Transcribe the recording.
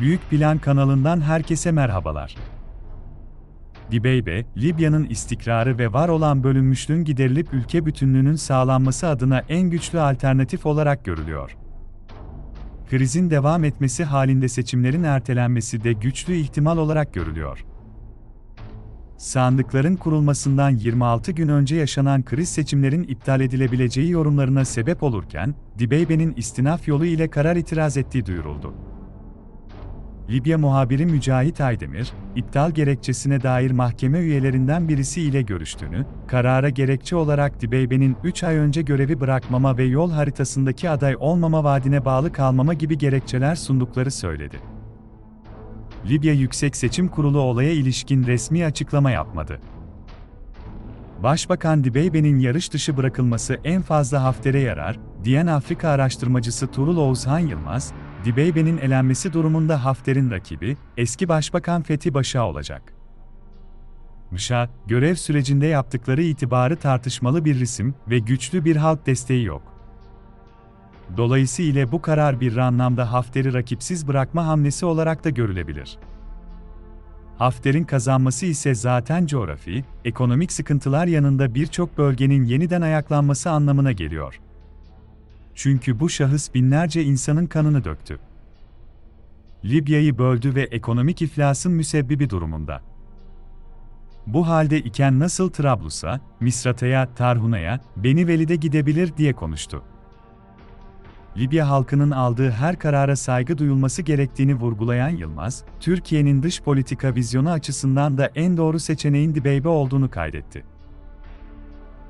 Büyük Plan kanalından herkese merhabalar. Dibeybe, Libya'nın istikrarı ve var olan bölünmüşlüğün giderilip ülke bütünlüğünün sağlanması adına en güçlü alternatif olarak görülüyor. Krizin devam etmesi halinde seçimlerin ertelenmesi de güçlü ihtimal olarak görülüyor. Sandıkların kurulmasından 26 gün önce yaşanan kriz seçimlerin iptal edilebileceği yorumlarına sebep olurken, Dibeybe'nin istinaf yolu ile karar itiraz ettiği duyuruldu. Libya muhabiri Mücahit Aydemir, iptal gerekçesine dair mahkeme üyelerinden birisi ile görüştüğünü, karara gerekçe olarak Dibeybe'nin 3 ay önce görevi bırakmama ve yol haritasındaki aday olmama vaadine bağlı kalmama gibi gerekçeler sundukları söyledi. Libya Yüksek Seçim Kurulu olaya ilişkin resmi açıklama yapmadı. Başbakan Dibeybe'nin yarış dışı bırakılması en fazla Hafter'e yarar, diyen Afrika araştırmacısı Tuğrul Oğuzhan Yılmaz, Dibeybe'nin elenmesi durumunda Hafter'in rakibi, eski Başbakan Fethi Başa olacak. Mışa, görev sürecinde yaptıkları itibarı tartışmalı bir isim ve güçlü bir halk desteği yok. Dolayısıyla bu karar bir anlamda Hafter'i rakipsiz bırakma hamlesi olarak da görülebilir. Hafter'in kazanması ise zaten coğrafi, ekonomik sıkıntılar yanında birçok bölgenin yeniden ayaklanması anlamına geliyor. Çünkü bu şahıs binlerce insanın kanını döktü. Libya'yı böldü ve ekonomik iflasın müsebbibi durumunda. Bu halde iken nasıl Trablus'a, Misrata'ya, Tarhuna'ya, Beniveli'de gidebilir diye konuştu. Libya halkının aldığı her karara saygı duyulması gerektiğini vurgulayan Yılmaz, Türkiye'nin dış politika vizyonu açısından da en doğru seçeneğin Dibeybe olduğunu kaydetti.